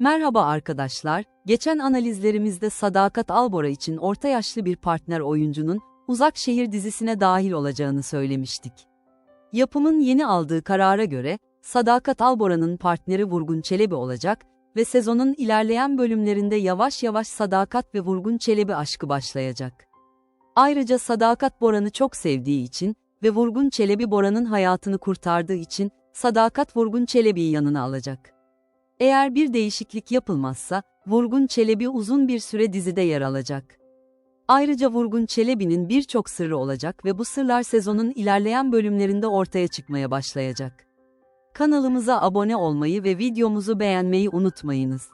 Merhaba arkadaşlar, geçen analizlerimizde Sadakat Albora için orta yaşlı bir partner oyuncunun Uzak Şehir dizisine dahil olacağını söylemiştik. Yapımın yeni aldığı karara göre, Sadakat Albora'nın partneri Vurgun Çelebi olacak ve sezonun ilerleyen bölümlerinde yavaş yavaş Sadakat ve Vurgun Çelebi aşkı başlayacak. Ayrıca Sadakat Boran'ı çok sevdiği için ve Vurgun Çelebi Boran'ın hayatını kurtardığı için Sadakat Vurgun Çelebi'yi yanına alacak. Eğer bir değişiklik yapılmazsa, Vurgun Çelebi uzun bir süre dizide yer alacak. Ayrıca Vurgun Çelebi'nin birçok sırrı olacak ve bu sırlar sezonun ilerleyen bölümlerinde ortaya çıkmaya başlayacak. Kanalımıza abone olmayı ve videomuzu beğenmeyi unutmayınız.